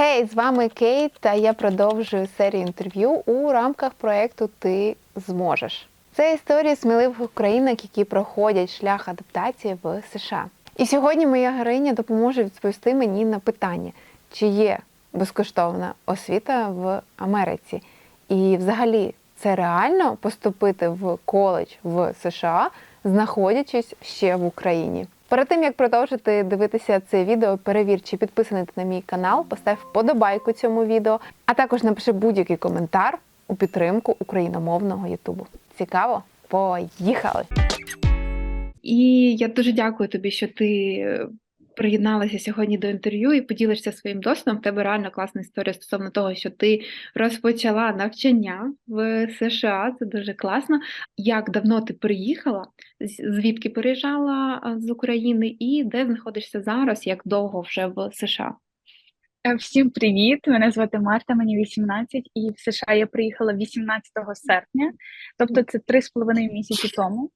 Гей, з вами Кейт, та я продовжую серію інтерв'ю у рамках проєкту Ти зможеш. Це історії сміливих українок, які проходять шлях адаптації в США. І сьогодні моя героїня допоможе відповісти мені на питання, чи є безкоштовна освіта в Америці, і взагалі це реально поступити в коледж в США, знаходячись ще в Україні. Перед тим як продовжити дивитися це відео, перевір, чи підписаний ти на мій канал, постав вподобайку цьому відео, а також напиши будь-який коментар у підтримку україномовного Ютубу. Цікаво? Поїхали! І я дуже дякую тобі, що ти приєдналася сьогодні до інтерв'ю і поділишся своїм досвідом. В тебе реально класна історія стосовно того, що ти розпочала навчання в США. Це дуже класно. Як давно ти приїхала? Звідки переїжджала з України, і де знаходишся зараз? Як довго вже в США? Е, Всім привіт! Мене звати Марта, мені 18, і в США я приїхала 18 серпня, тобто це три з половиною місяці тому.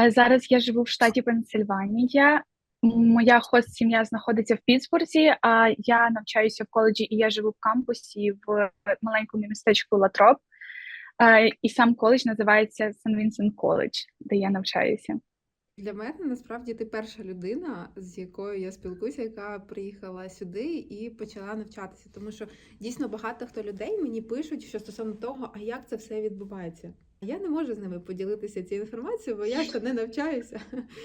Е, Зараз я живу в штаті Пенсильванія. Моя хост-сім'я знаходиться в Пітсбурзі, а я навчаюся в коледжі і я живу в кампусі в маленькому містечку Латроп. Е, І сам коледж називається Сан Вінсент Коледж, де я навчаюся. Для мене насправді ти перша людина, з якою я спілкуюся, яка приїхала сюди і почала навчатися. Тому що дійсно багато хто людей мені пишуть, що стосовно того, а як це все відбувається. Я не можу з ними поділитися цією інформацією, бо я ще не навчаюся.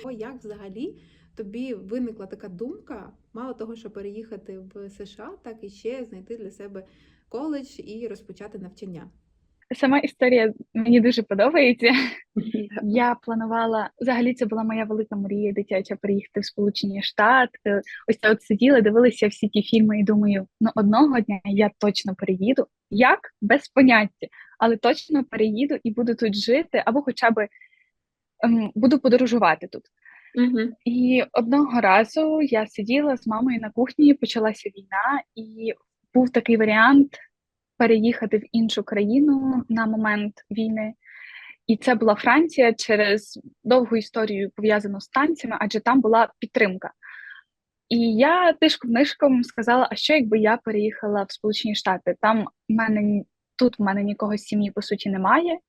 О, як взагалі тобі виникла така думка, мало того, що переїхати в США, так і ще знайти для себе коледж і розпочати навчання. Сама історія мені дуже подобається. Я планувала, взагалі, це була моя велика мрія дитяча приїхати в Сполучені Штати. Ось я от сиділа, дивилася всі ті фільми і думаю, ну одного дня я точно переїду. Як? Без поняття, але точно переїду і буду тут жити, або хоча б ем, буду подорожувати тут. Угу. І одного разу я сиділа з мамою на кухні, почалася війна, і був такий варіант переїхати в іншу країну на момент війни. І це була Франція через довгу історію пов'язану з танцями, адже там була підтримка. І я тишком-нишком сказала: а що якби я переїхала в Сполучені Штати? Там в мене тут в мене нікого з сім'ї по суті немає.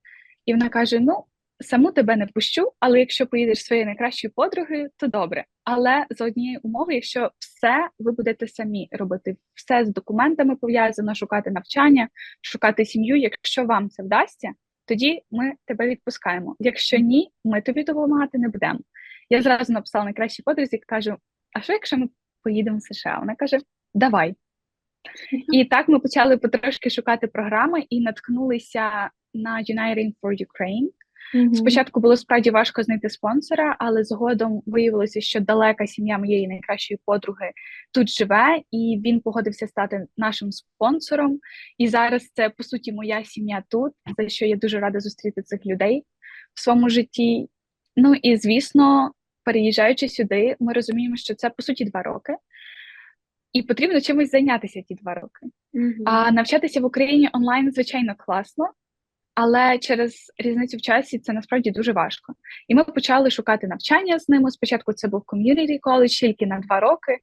І вона каже: Ну, саму тебе не пущу, але якщо поїдеш своєю найкращою подругою, то добре. Але за однієї умови, якщо все ви будете самі робити, все з документами пов'язано, шукати навчання, шукати сім'ю. Якщо вам це вдасться, тоді ми тебе відпускаємо. Якщо ні, ми тобі допомагати не будемо. Я зразу написала найкращій подрузі, кажу: а що якщо ми поїдемо в США? Вона каже: Давай. І так ми почали потрошки шукати програми і наткнулися на Uniting for Ukraine. Спочатку було справді важко знайти спонсора, але згодом виявилося, що далека сім'я моєї найкращої подруги тут живе, і він погодився стати нашим спонсором. І зараз це по суті моя сім'я тут, за що я дуже рада зустріти цих людей в своєму житті. Ну і звісно, переїжджаючи сюди, ми розуміємо, що це по суті два роки, і потрібно чимось зайнятися ті два роки. А навчатися в Україні онлайн, звичайно, класно, але через різницю в часі це насправді дуже важко. І ми почали шукати навчання з ними. Спочатку це був ком'юніті коледж, тільки на два роки.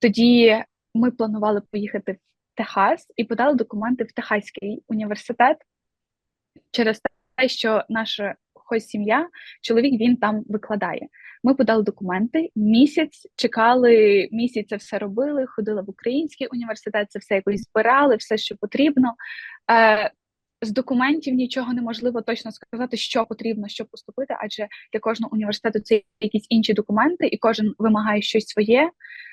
Тоді ми планували поїхати в Техас і подали документи в Техаський університет через те, що наша хоч сім'я, чоловік він там викладає. Ми подали документи, місяць чекали, місяць це все робили, ходили в український університет, це все якось збирали, все, що потрібно. Е, з документів нічого неможливо точно сказати, що потрібно, щоб поступити, адже для кожного університету це якісь інші документи, і кожен вимагає щось своє.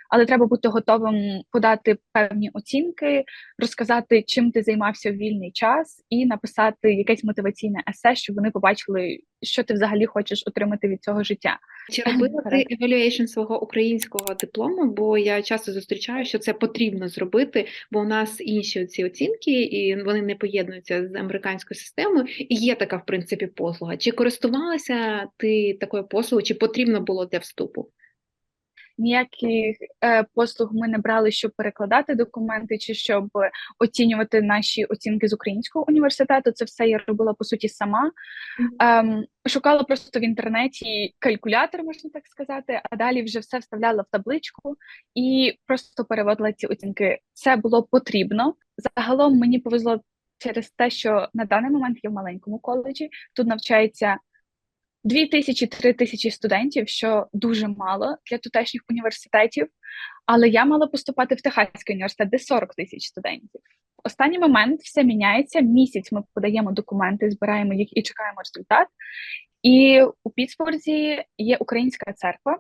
Але треба бути готовим подати певні оцінки, розказати, чим ти займався в вільний час, і написати якесь мотиваційне есе, щоб вони побачили, що ти взагалі хочеш отримати від цього життя. Чи робила ти evaluation свого українського диплому? Бо я часто зустрічаю, що це потрібно зробити, бо у нас інші ці оцінки, і вони не поєднуються з американською системою. І є така, в принципі, послуга. Чи користувалася ти такою послугою, чи потрібно було для вступу? Ніяких е, послуг ми не брали, щоб перекладати документи чи щоб оцінювати наші оцінки з українського університету. Це все я робила по суті сама. Ем, шукала просто в інтернеті калькулятор, можна так сказати, а далі вже все вставляла в табличку і просто переводила ці оцінки. Це було потрібно. Загалом мені повезло через те, що на даний момент я в маленькому коледжі. Тут навчається 2000-3 тисячі студентів, що дуже мало для тутешніх університетів. Але я мала поступати в Техаський університет, де 40 тисяч студентів. В останній момент все міняється. Місяць ми подаємо документи, збираємо їх і чекаємо результат. І у Пітсбурзі є українська церква,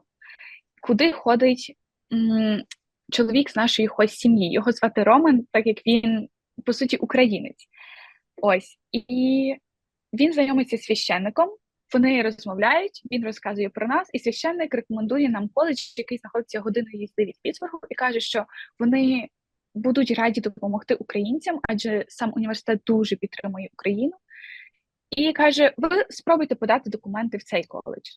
куди ходить м, чоловік з нашої сім'ї. Його звати Роман, так як він по суті українець. Ось і він знайомиться з священником. Вони розмовляють, він розказує про нас, і священник рекомендує нам коледж, який знаходиться годиною їзди від Пітсбургу, і каже, що вони будуть раді допомогти українцям, адже сам університет дуже підтримує Україну. І каже: ви спробуйте подати документи в цей коледж.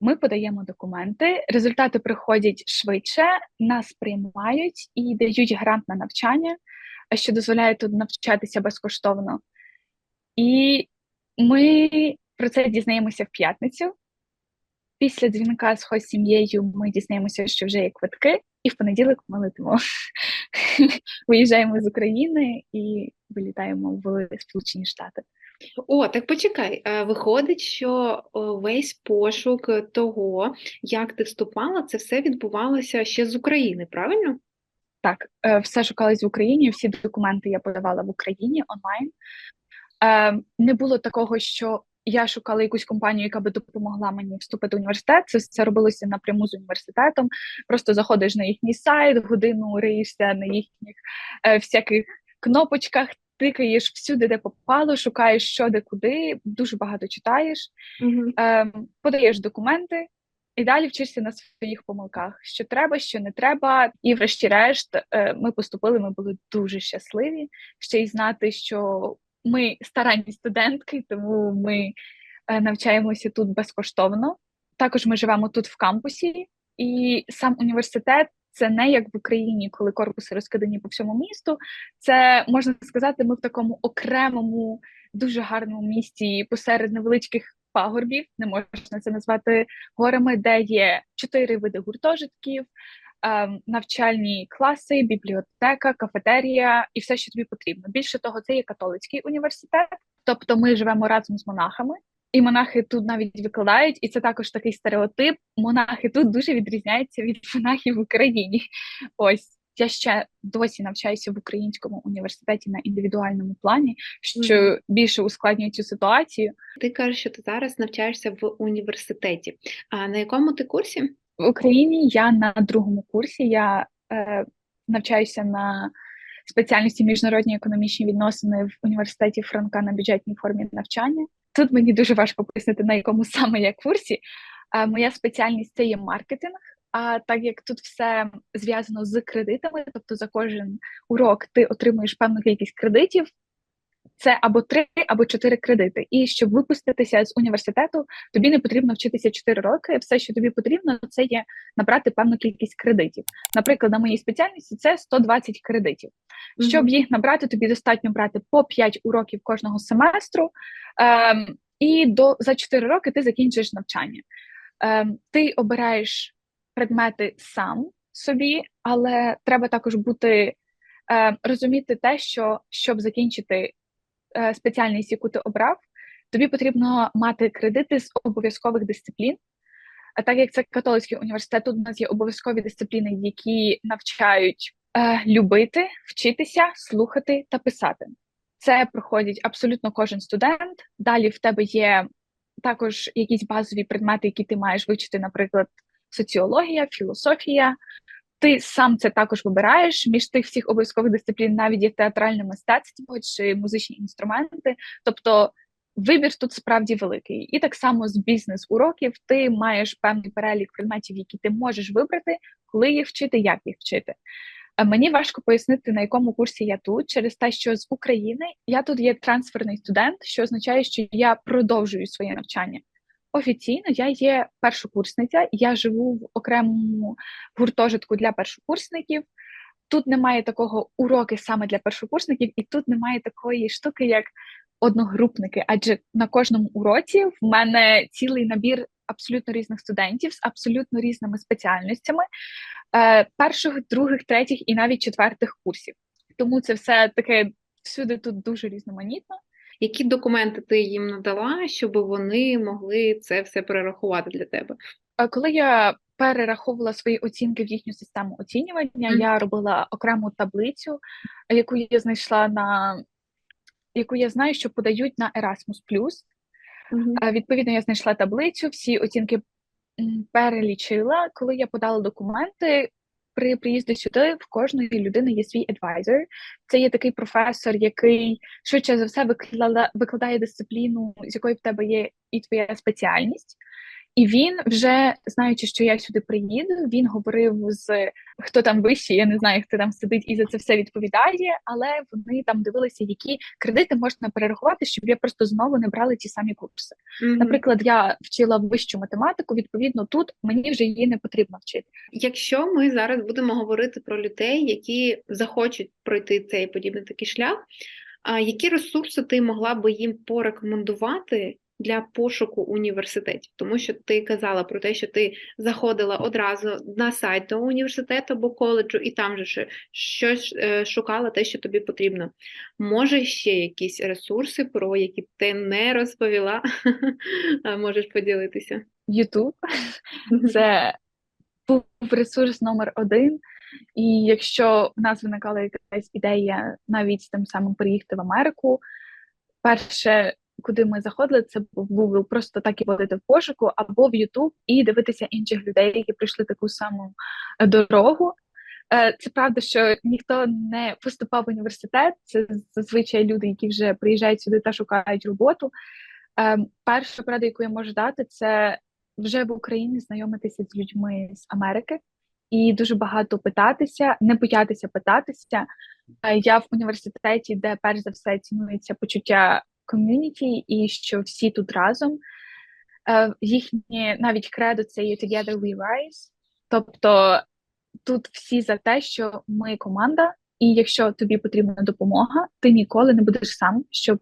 Ми подаємо документи, результати приходять швидше, нас приймають і дають грант на навчання, що дозволяє тут навчатися безкоштовно. І ми про це дізнаємося в п'ятницю. Після дзвінка з хост сім'єю ми дізнаємося, що вже є квитки, і в понеділок ми летимо. Виїжджаємо з України і вилітаємо в Сполучені Штати. О, так почекай. Е, Виходить, що весь пошук того, як ти вступала, це все відбувалося ще з України, правильно? Так, е, все шукалось в Україні, всі документи я подавала в Україні онлайн. Е, Не було такого, що я шукала якусь компанію, яка би допомогла мені вступити в університет. Це, це робилося напряму з університетом. Просто заходиш на їхній сайт, годину риєшся на їхніх е, всяких кнопочках, тикаєш всюди, де попало, шукаєш що де куди, дуже багато читаєш, Угу. е, подаєш документи. І далі вчишся на своїх помилках, що треба, що не треба. І, врешті-решт, е, ми поступили. Ми були дуже щасливі. Ще й знати, що ми старанні студентки, тому ми е, навчаємося тут безкоштовно. Також ми живемо тут в кампусі, і сам університет це не як в Україні, коли корпуси розкидані по всьому місту. Це можна сказати, ми в такому окремому, дуже гарному місті посеред невеличких пагорбів, не можна це назвати горами, де є чотири види гуртожитків, навчальні класи, бібліотека, кафетерія і все, що тобі потрібно. Більше того, це є католицький університет, тобто ми живемо разом з монахами. І монахи тут навіть викладають, і це також такий стереотип. Монахи тут дуже відрізняються від монахів в Україні. Ось я ще досі навчаюся в українському університеті на індивідуальному плані, що більше ускладнює цю ситуацію. Ти кажеш, що ти зараз навчаєшся в університеті. А на якому ти курсі? В Україні я на другому курсі. Я е, навчаюся на спеціальності міжнародні економічні відносини в університеті Франка на бюджетній формі навчання. Тут мені дуже важко пояснити, на якому саме я курсі. Е, моя спеціальність це є маркетинг. А так як тут все зв'язано з кредитами, тобто за кожен урок ти отримуєш певну кількість кредитів, це або три, або чотири кредити. І щоб випуститися з університету, тобі не потрібно вчитися 4 роки. Все, що тобі потрібно, це є набрати певну кількість кредитів. Наприклад, на моїй спеціальності це 120 кредитів. Щоб їх набрати, тобі достатньо брати по 5 уроків кожного семестру, ем, і до за 4 роки ти закінчуєш навчання. Ем, ти обираєш предмети сам собі, але треба також бути е, розуміти те, що щоб закінчити спеціальність, яку ти обрав, тобі потрібно мати кредити з обов'язкових дисциплін. А так як це католицький університет, тут у нас є обов'язкові дисципліни, які навчають е, любити, вчитися, слухати та писати. Це проходить абсолютно кожен студент. Далі в тебе є також якісь базові предмети, які ти маєш вивчити, наприклад, соціологія, філософія. Ти сам це також вибираєш між тих всіх обов'язкових дисциплін, навіть є театральне мистецтво чи музичні інструменти. Тобто вибір тут справді великий. І так само з бізнес-уроків ти маєш певний перелік предметів, які ти можеш вибрати, коли їх вчити, як їх вчити. Мені важко пояснити, на якому курсі я тут, через те, що з України я тут є трансферний студент, що означає, що я продовжую своє навчання. Офіційно я є першокурсниця, я живу в окремому гуртожитку для першокурсників. Тут немає такого уроки саме для першокурсників, і тут немає такої штуки, як одногрупники. Адже на кожному уроці в мене цілий набір абсолютно різних студентів з абсолютно різними спеціальностями е, перших, других, третіх і навіть четвертих курсів. Тому це все таке всюди тут дуже різноманітно. Які документи ти їм надала, щоб вони могли це все перерахувати для тебе? Коли я перераховувала свої оцінки в їхню систему оцінювання, Мгм. я робила окрему таблицю, яку я знайшла на яку я знаю, що подають на Erasmus+. Е, Відповідно, я знайшла таблицю, всі оцінки перелічила. Коли я подала документи, при приїзді сюди в кожної людини є свій адвайзер. Це є такий професор, який швидше за все викладає, дисципліну, з якої в тебе є і твоя спеціальність. І він вже знаючи, що я сюди приїду, він говорив з хто там вищий, я не знаю, хто там сидить і за це все відповідає, але вони там дивилися, які кредити можна перерахувати, щоб я просто знову не брала ті самі курси. Мгм. Наприклад, я вчила вищу математику, відповідно, тут мені вже її не потрібно вчити. Якщо ми зараз будемо говорити про людей, які захочуть пройти цей подібний такий шлях, а які ресурси ти могла би їм порекомендувати для пошуку університетів? Тому що ти казала про те, що ти заходила одразу на сайт того університету або коледжу, і там же щось е, шукала те, що тобі потрібно. Може, ще якісь ресурси, про які ти не розповіла, можеш поділитися? YouTube це був ресурс номер один. І якщо в нас виникала якась ідея навіть тим самим переїхати в Америку, перше, куди ми заходили, це був Google, просто так і вводити в пошуку, або в YouTube і дивитися інших людей, які пройшли таку саму е, дорогу. Е, Це правда, що ніхто не поступав в університет. Це зазвичай люди, які вже приїжджають сюди та шукають роботу. Е, Перша порада, яку я можу дати, це вже в Україні знайомитися з людьми з Америки і дуже багато питатися, не боятися питатися. Я в університеті, де перш за все цінується почуття ком'юніті, і що всі тут разом. Е, Їхнє навіть кредо це є Together We Rise. Тобто тут всі за те, що ми команда, і якщо тобі потрібна допомога, ти ніколи не будеш сам, щоб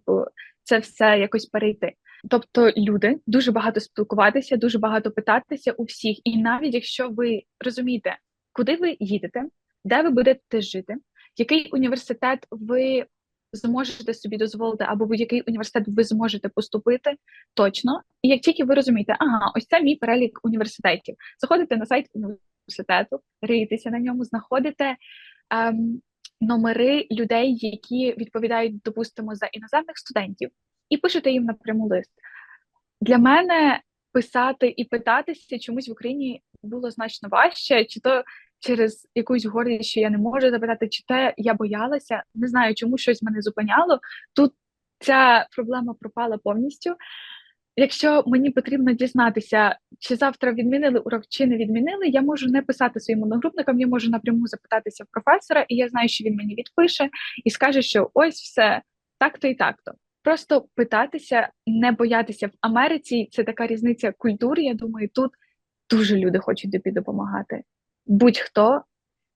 це все якось перейти. Тобто, люди дуже багато спілкуватися, дуже багато питатися у всіх, і навіть якщо ви розумієте, куди ви їдете, де ви будете жити, який університет ви зможете собі дозволити, або в який університет ви зможете поступити точно. І як тільки ви розумієте, ага, ось це мій перелік університетів, заходите на сайт університету, риєтеся на ньому, знаходите ем, номери людей, які відповідають, допустимо, за іноземних студентів, і пишете їм напряму лист. Для мене писати і питатися чомусь в Україні було значно важче, чи то через якусь гордість, що я не можу запитати, чи те я боялася. Не знаю, чому щось мене зупиняло. Тут ця проблема пропала повністю. Якщо мені потрібно дізнатися, чи завтра відмінили урок, чи не відмінили, я можу не писати своїм одногрупникам, я можу напряму запитатися в професора, і я знаю, що він мені відпише і скаже, що ось все так-то і так-то. Просто питатися, не боятися в Америці. Це така різниця культури. Я думаю, тут дуже люди хочуть тобі допомагати. Будь-хто.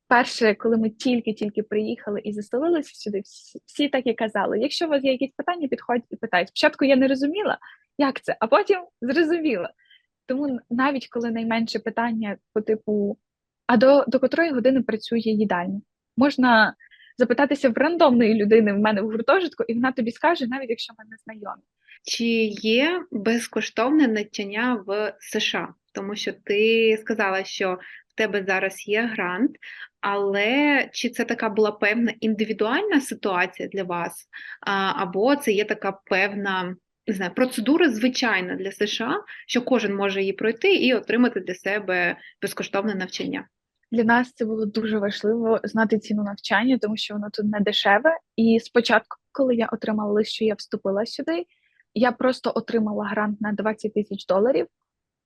Перше, коли ми тільки-тільки приїхали і заселилися сюди, всі, всі так і казали: якщо у вас є якісь питання, підходьте і питайте. Спочатку я не розуміла, як це, а потім зрозуміла. Тому навіть коли найменше питання по типу, а до, до котрої години працює їдальня, можна запитатися в рандомної людини в мене в гуртожитку, і вона тобі скаже, навіть якщо ми не знайомі. Чи є безкоштовне навчання в США? Тому що ти сказала, що тебе зараз є грант, але чи це така була певна індивідуальна ситуація для вас, або це є така певна не знаю, процедура звичайна для США, що кожен може її пройти і отримати для себе безкоштовне навчання? Для нас це було дуже важливо знати ціну навчання, тому що воно тут не дешеве. І спочатку, коли я отримала лист, що я вступила сюди, я просто отримала грант на 20 тисяч доларів,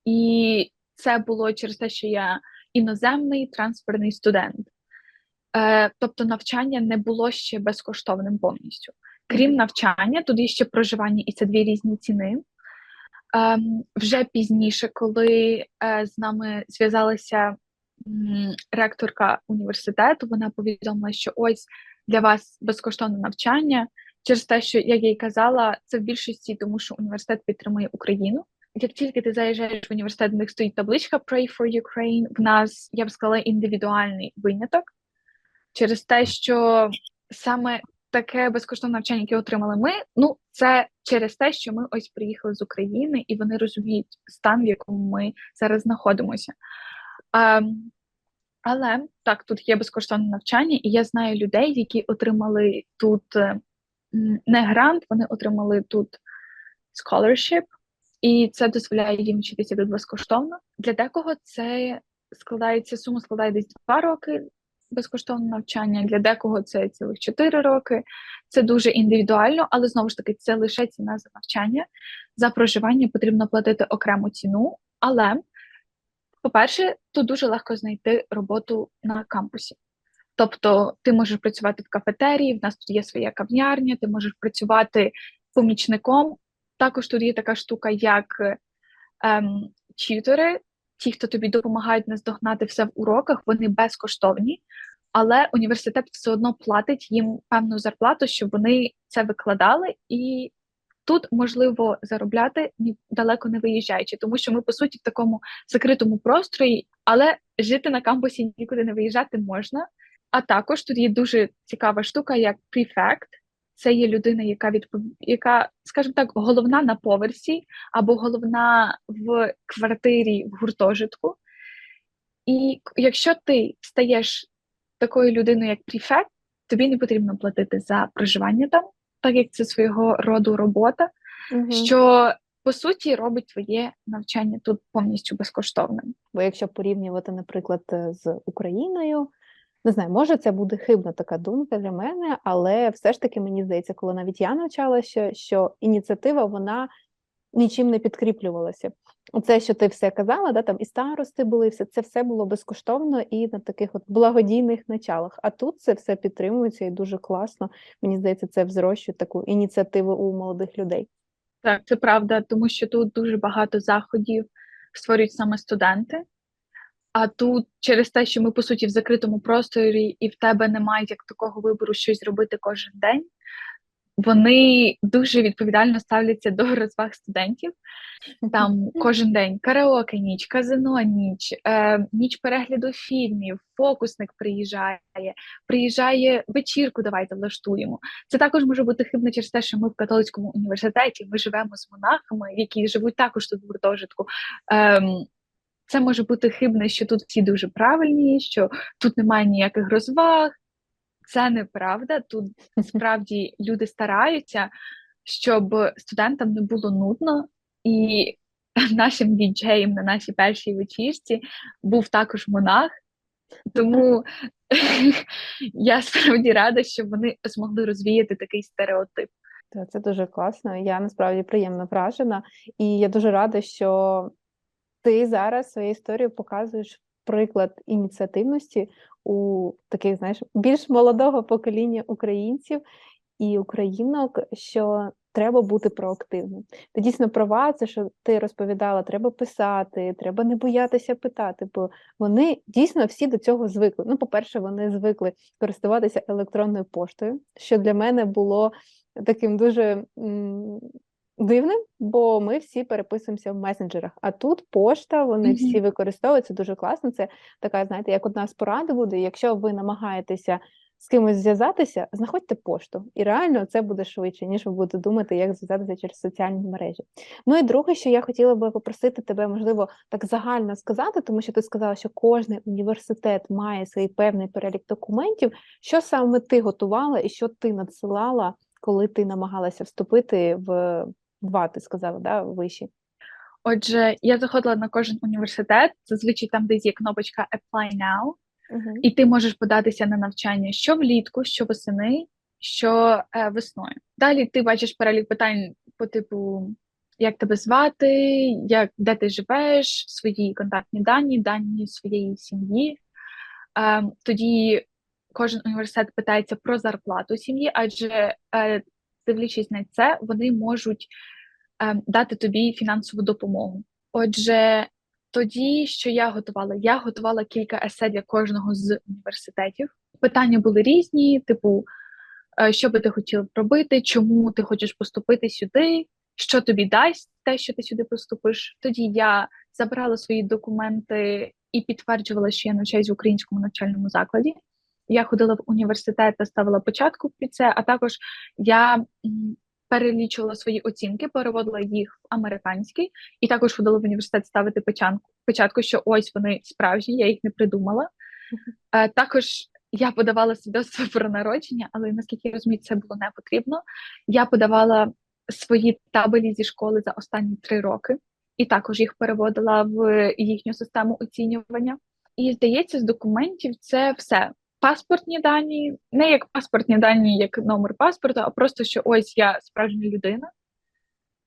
і це було через те, що я іноземний трансферний студент. Е, тобто навчання не було ще безкоштовним повністю. Крім навчання, тут є ще проживання, і це дві різні ціни. Ем, вже пізніше, коли е, з нами зв'язалася ректорка університету, вона повідомила, що ось для вас безкоштовне навчання через те, що як я й казала, це в більшості, тому що університет підтримує Україну. Як тільки ти заїжджаєш в університет, в них стоїть табличка Pray for Ukraine, в нас, я б сказала, індивідуальний виняток через те, що саме таке безкоштовне навчання, яке отримали ми, ну це через те, що ми ось приїхали з України і вони розуміють стан, в якому ми зараз знаходимося. Ем, але так, тут є безкоштовне навчання, і я знаю людей, які отримали тут е, не грант, вони отримали тут scholarship, і це дозволяє їм вчитися тут безкоштовно. Для декого це складається, сума складає десь 2 роки безкоштовне навчання, для декого це цілих 4 роки. Це дуже індивідуально, але знову ж таки, це лише ціна за навчання. За проживання потрібно платити окрему ціну, але, по-перше, тут дуже легко знайти роботу на кампусі. Тобто ти можеш працювати в кафетерії, в нас тут є своя кав'ярня, ти можеш працювати помічником. Також тут є така штука, як ем, тютори, ті, хто тобі допомагають наздогнати все в уроках, вони безкоштовні, але університет все одно платить їм певну зарплату, щоб вони це викладали, і тут можливо заробляти далеко не виїжджаючи, тому що ми по суті в такому закритому просторі, але жити на кампусі нікуди не виїжджати можна. А також тут є дуже цікава штука, як префект. Це є людина, яка відпов... яка, скажімо так, головна на поверсі або головна в квартирі в гуртожитку. І якщо ти стаєш такою людиною, як префект, тобі не потрібно платити за проживання там, так як це свого роду робота, Мгм. що по суті робить твоє навчання тут повністю безкоштовним. Бо якщо порівнювати, наприклад, е, з Україною, не знаю, може це буде хибна така думка для мене, але все ж таки мені здається, коли навіть я навчалася, що ініціатива вона нічим не підкріплювалася. Оце, що ти все казала, да, там і старости були, і все це все було безкоштовно і на таких от благодійних началах. А тут це все підтримується і дуже класно. Мені здається, це взрощує таку ініціативу у молодих людей. Так, це правда, тому що тут дуже багато заходів створюють саме студенти. А тут через те, що ми по суті в закритому просторі, і в тебе немає як такого вибору щось зробити кожен день. Вони дуже відповідально ставляться до розваг студентів. Там кожен день караоке ніч, казино ніч, е, ніч перегляду фільмів, фокусник приїжджає, приїжджає вечірку, давайте влаштуємо. Це також може бути хибно через те, що ми в католицькому університеті, ми живемо з монахами, які живуть також тут в гуртожитку. Ем, це може бути хибне, що тут всі дуже правильні, що тут немає ніяких розваг. Це неправда. Тут справді люди стараються, щоб студентам не було нудно, і нашим діджеєм на нашій першій вечірці був також монах. Тому я справді рада, що вони змогли розвіяти такий стереотип. Це дуже класно. Я насправді приємно вражена, і я дуже рада, що ти зараз своєю історією показуєш приклад ініціативності у таких, знаєш, більш молодого покоління українців і українок, що треба бути проактивним. Ти дійсно права, це що ти розповідала, треба писати, треба не боятися питати, бо вони дійсно всі до цього звикли. Ну, по-перше, вони звикли користуватися електронною поштою, що для мене було таким дуже дивним, бо ми всі переписуємося в месенджерах. А тут пошта, вони Мгм. всі використовують, це дуже класно. Це така, знаєте, як одна з порад буде. Якщо ви намагаєтеся з кимось зв'язатися, знаходьте пошту. І реально це буде швидше, ніж ви будете думати, як зв'язатися через соціальні мережі. Ну і друге, що я хотіла би попросити тебе, можливо, так загально сказати, тому що ти сказала, що кожен університет має свій певний перелік документів. Що саме ти готувала і що ти надсилала, коли ти намагалася вступити в два, ти сказала, да, виші? Отже, я заходила на кожен університет, зазвичай там десь є кнопочка Apply Now, Угу. і ти можеш податися на навчання що влітку, що восени, що е, весною. Далі ти бачиш перелік питань по типу, як тебе звати, як, де ти живеш, свої контактні дані, дані своєї сім'ї. Е, тоді кожен університет питається про зарплату сім'ї, адже е, дивлячись на це, вони можуть ем, дати тобі фінансову допомогу. Отже, тоді, що я готувала, я готувала кілька есе для кожного з університетів. Питання були різні, типу, е, що би ти хотів робити, чому ти хочеш поступити сюди, що тобі дасть те, що ти сюди поступиш. Тоді я забрала свої документи і підтверджувала, що я навчаюсь в українському навчальному закладі. Я ходила в університет та ставила початку під це, а також я перелічувала свої оцінки, переводила їх в американський, і також ходила в університет ставити печатку, що ось вони справжні, я їх не придумала. Е, також я подавала свідоцтво про народження, але наскільки я розумію, це було не потрібно. Я подавала свої табелі зі школи за останні три роки, і також їх переводила в їхню систему оцінювання. І здається, з документів це все. Паспортні дані, не як паспортні дані, як номер паспорту, а просто що ось я справжня людина.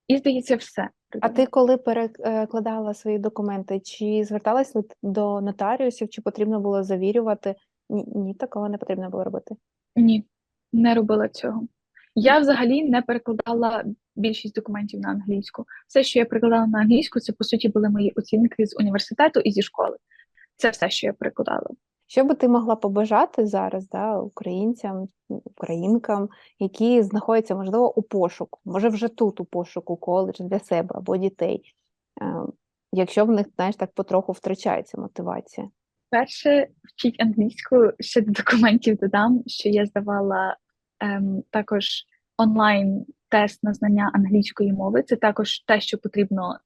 І здається, все. А ти коли перекладала свої документи, чи зверталась до нотаріусів, чи потрібно було завірювати? Ні, ні, такого не потрібно було робити. Ні, не робила цього. Я взагалі не перекладала більшість документів на англійську. Все, що я перекладала на англійську, це по суті були мої оцінки з університету і зі школи. Це все, що я перекладала. Що би ти могла побажати зараз да, українцям, українкам, які знаходяться, можливо, у пошуку, може вже тут у пошуку коледж для себе або дітей, е, якщо в них, знаєш, так потроху втрачається мотивація? Перше, вчіть англійську, ще до документів додам, що я здавала ем, також онлайн тест на знання англійської мови. Це також те, що потрібно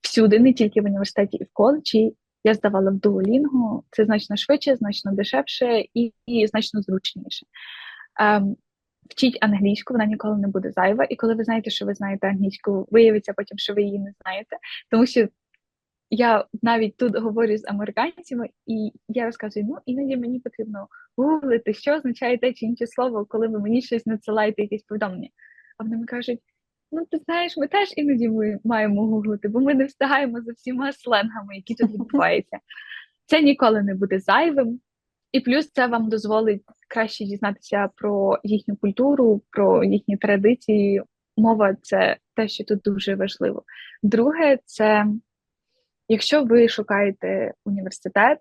всюди, не тільки в університеті і в коледжі. Я здавала в Duolingo, це значно швидше, значно дешевше і, і значно зручніше. Ем, вчіть англійську, вона ніколи не буде зайва. І коли ви знаєте, що ви знаєте англійську, виявиться потім, що ви її не знаєте. Тому що я навіть тут говорю з американцями, і я розказую, ну іноді мені потрібно гуглити, що означає те чи інше слово, коли ви мені щось надсилаєте, якесь повідомлення. А вони мені кажуть: ну ти знаєш, ми теж іноді ми маємо гуглити, бо ми не встигаємо за всіма сленгами, які тут відбуваються. Це ніколи не буде зайвим. І плюс це вам дозволить краще дізнатися про їхню культуру, про їхні традиції. Мова це те, що тут дуже важливо. Друге, це якщо ви шукаєте університет,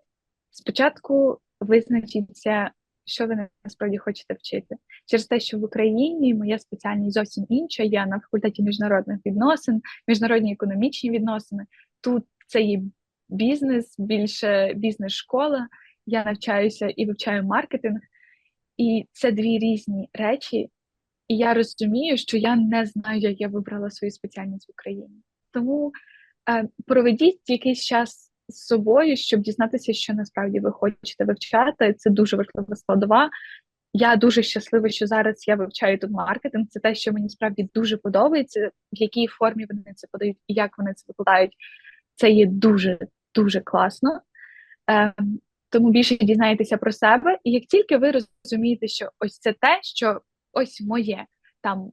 спочатку визначіться, що ви насправді хочете вчити. Через те, що в Україні моя спеціальність зовсім інша. Я на факультеті міжнародних відносин, міжнародні економічні відносини. Тут це є бізнес, більше бізнес-школа. Я навчаюся і вивчаю маркетинг, і це дві різні речі. І я розумію, що я не знаю, як я вибрала свою спеціальність в Україні. Тому е, проведіть якийсь час з собою, щоб дізнатися, що насправді ви хочете вивчати. Це дуже важлива складова. Я дуже щаслива, що зараз я вивчаю тут маркетинг. Це те, що мені справді дуже подобається, в якій формі вони це подають і як вони це викладають. Це є дуже дуже класно. Е, тому більше дізнаєтеся про себе, і як тільки ви розумієте, що ось це те, що ось моє, там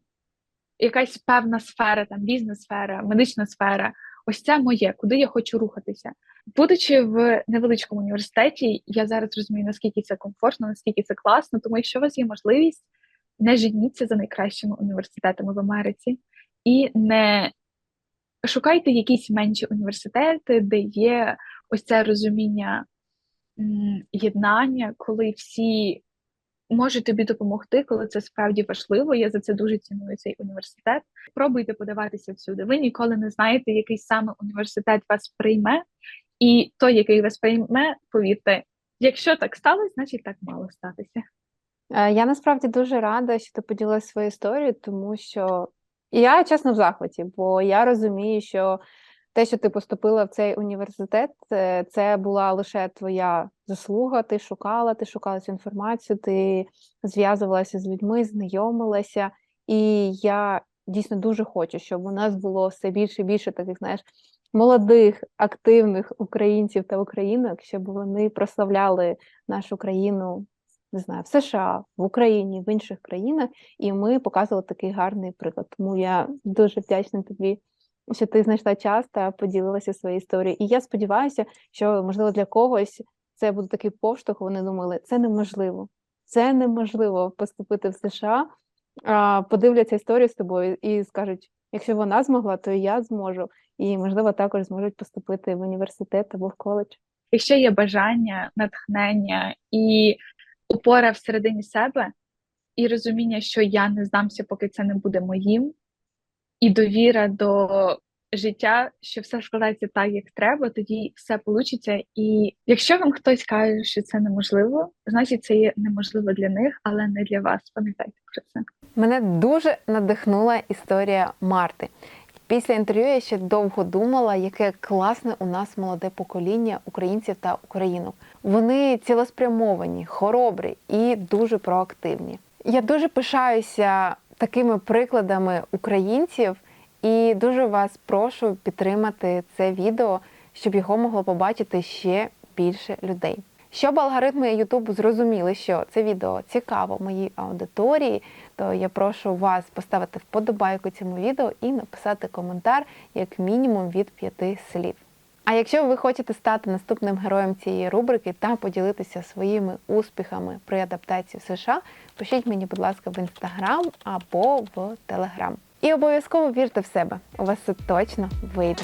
якась певна сфера, там бізнес-сфера, медична сфера, ось це моє, куди я хочу рухатися. Будучи в невеличкому університеті, я зараз розумію, наскільки це комфортно, наскільки це класно. Тому, якщо у вас є можливість, не женіться за найкращими університетами в Америці і не шукайте якісь менші університети, де є ось це розуміння єднання, коли всі можуть тобі допомогти, коли це справді важливо. Я за це дуже ціную цей університет. Пробуйте подаватися всюди. Ви ніколи не знаєте, який саме університет вас прийме, і той, який вас прийме, повірте, якщо так сталося, значить так мало статися. Е, Я насправді дуже рада, що ти поділилася своєю історією, тому що я чесно в захваті, бо я розумію, що те, що ти поступила в цей університет, е, це була лише твоя заслуга. Ти шукала, ти шукала цю інформацію, ти зв'язувалася з людьми, знайомилася. І я дійсно дуже хочу, щоб у нас було все більше і більше таких, знаєш, молодих, активних українців та українок, щоб вони прославляли нашу країну. Не знаю, в США, в Україні, в інших країнах, і ми показували такий гарний приклад. Тому я дуже вдячна тобі що ти знайшла час та поділилася своєю історією. І я сподіваюся, що можливо для когось це буде такий поштовх. Вони думали, це неможливо, це неможливо поступити в США. Подивляться історію з тобою і скажуть: Якщо вона змогла, то і я зможу. І можливо також зможуть поступити в університет або в коледж. Якщо є бажання, натхнення і опора всередині себе, і розуміння, що я не здамся, поки це не буде моїм, і довіра до життя, що все складається так, як треба, тоді все вийде. І якщо вам хтось каже, що це неможливо, значить це є неможливо для них, але не для вас. Пам'ятайте про це. Мене дуже надихнула історія Марти. Після інтерв'ю я ще довго думала, яке класне у нас молоде покоління українців та українок. Вони цілеспрямовані, хоробрі і дуже проактивні. Я дуже пишаюся такими прикладами українців і дуже вас прошу підтримати це відео, щоб його могло побачити ще більше людей. Щоб алгоритми YouTube зрозуміли, що це відео цікаво моїй аудиторії, то я прошу вас поставити вподобайку цьому відео і написати коментар як мінімум від п'яти слів. А якщо ви хочете стати наступним героєм цієї рубрики та поділитися своїми успіхами при адаптації в США, пишіть мені, будь ласка, в інстаграм або в телеграм. І обов'язково вірте в себе. У вас це точно вийде.